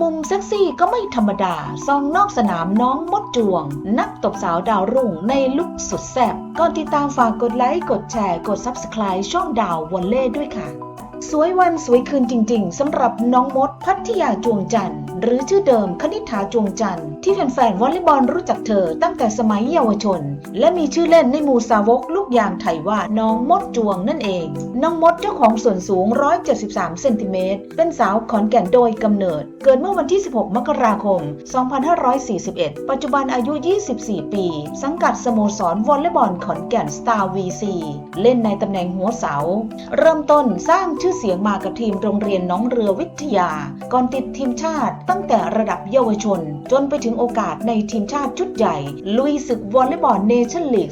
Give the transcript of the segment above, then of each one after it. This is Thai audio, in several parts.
มุมเซ็กซี่ก็ไม่ธรรมดา ซองนอกสนามน้องมดจวง นักตบสาวดาวรุ่งในลุคสุดแซ่บก่อนติดตามฝากกดไลค์ กดแชร์ กด Subscribe ช่องดาววอลเล่ด้วยค่ะ สวยวันสวยคืนจริงๆสำหรับน้องมดพัทยาจวงจันทร์ หรือชื่อเดิมคณิษฐาจวงจันทร์ที่แฟนๆวอลเลย์บอลรู้จักเธอตั้งแต่สมัยเยาวชน และมีชื่อเล่นในหมู่สาวกลูกยางไทยว่าน้องมดจวงนั่นเอง น้องมดเจ้าของส่วนสูง 173 เซนติเมตรเป็นสาวขอนแก่นโดยกำเนิด เกิดเมื่อวันที่ 16 มกราคม 2541 ปัจจุบันอายุ 24 ปี สังกัดสโมสรวอลเลย์บอลขอนแก่นสตาร์วีซีเล่นในตำแหน่งหัวเสา เริ่มต้นสร้างชื่อเสียงมากับทีมโรงเรียนน้องเรือวิทยา ก่อนติดทีมชาติตั้งแต่ระดับเยาวชน จนไปถึงโอกาสในทีมชาติชุดใหญ่ ลุยศึกวอลเลย์บอลเนชั่นลีก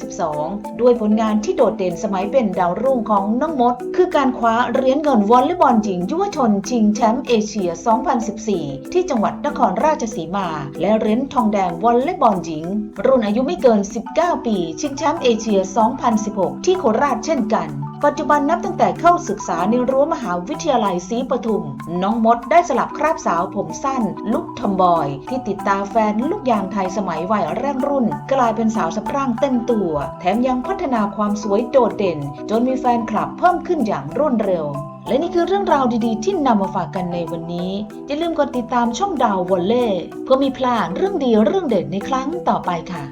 2022 ด้วยผลงานที่โดดเด่นสมัยเป็นดาวรุ่งของน้องมด คือการคว้าเหรียญเงินวอลเลย์บอลหญิงยุวชนชิงแชมป์เอเชีย 2014 ที่จังหวัดนครราชสีมา และเหรียญทองแดงวอลเลย์บอลหญิง รุ่นอายุไม่เกิน 19 ปี ชิงแชมป์เอเชีย 2016 ที่โคราชเช่นกัน ปัจจุบันนับตั้งแต่เข้าศึกษาในรั้วมหาวิทยาลัยศรีปทุม น้องมดได้สลับคราบสาวผมสั้น ลุกทอมบอย ที่ติดตาแฟนลูกยางไทยสมัยวัยแรกรุ่น กลายเป็นสาวสะพรั่งเต็มตัว แถมยังพัฒนาความสวยโดดเด่น จนมีแฟนคลับเพิ่มขึ้นอย่างรวดเร็วและนี่คือเรื่องราวดีๆ ที่นำมาฝากกันในวันนี้ อย่าลืมกดติดตามช่องดาววอลเล่เพื่อมีพลาดเรื่องดีเรื่องเด่นในครั้งต่อไปค่ะ